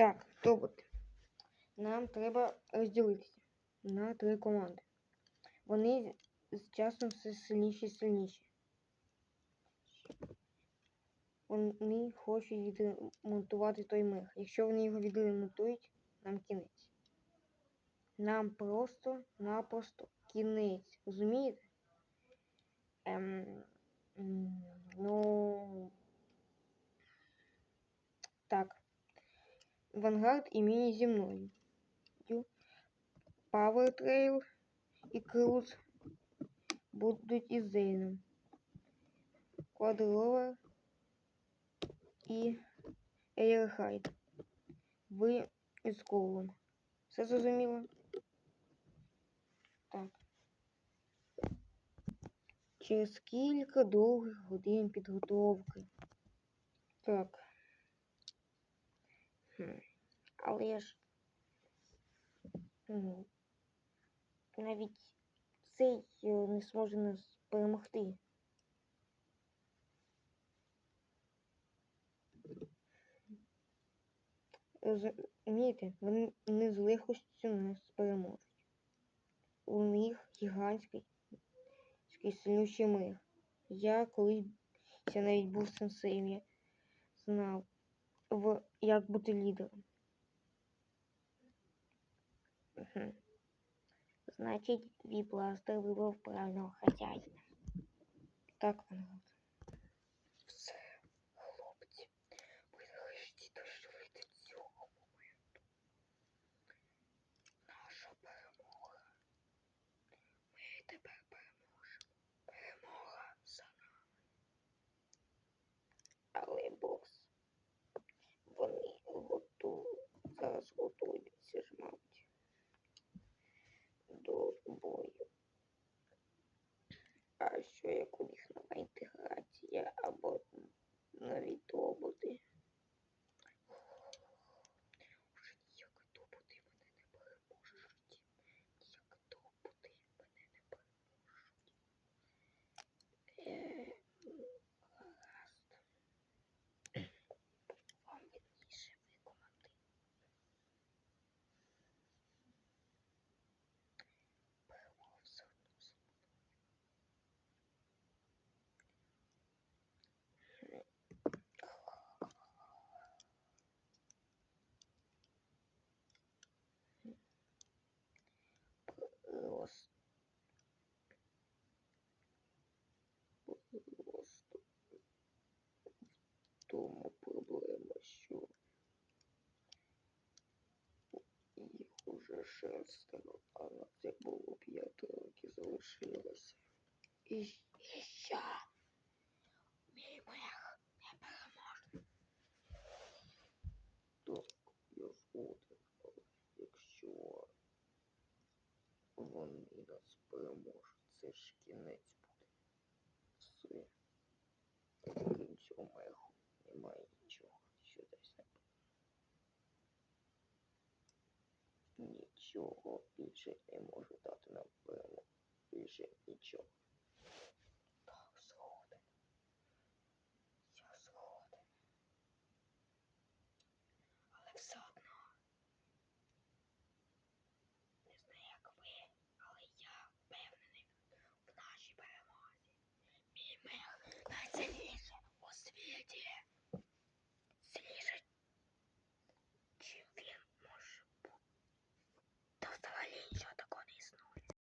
Так, добре. Нам треба розділитися на три команди. Вони з часом все сильніші і сильніші. Вони хочуть відремонтувати той мир. Якщо вони його відремонтують, нам кінець. Нам просто-напросто кінець. Розумієте? Ем, Вангард і міні зі мною. Power Trail і Круз будуть із Зейном. Квадролер і Ейрхайд. Ви із Колом. Все зрозуміло? Так. Через кілька довгих годин підготовки. Так. Хм. Але ж ну, навіть цей е, не зможе нас перемогти. Розумієте, вони не з легкостю нас переможуть. У них гігантський такий сильнющий мир. Я колись я навіть був сенсеєм, я знав, в, як бути лідером. Угу. Значить, вібластер бластер вибрав правильного хазяїна. Так, Вангард. boy. Шестеро, а це було п'ять років залишилося. І, і що? Мій мех не переможний. Так, я згоден, але якщо вони нас переможуть, це ж кінець буде. Все. Цього меху 九和 bca 模式的能不能不用了 bca 九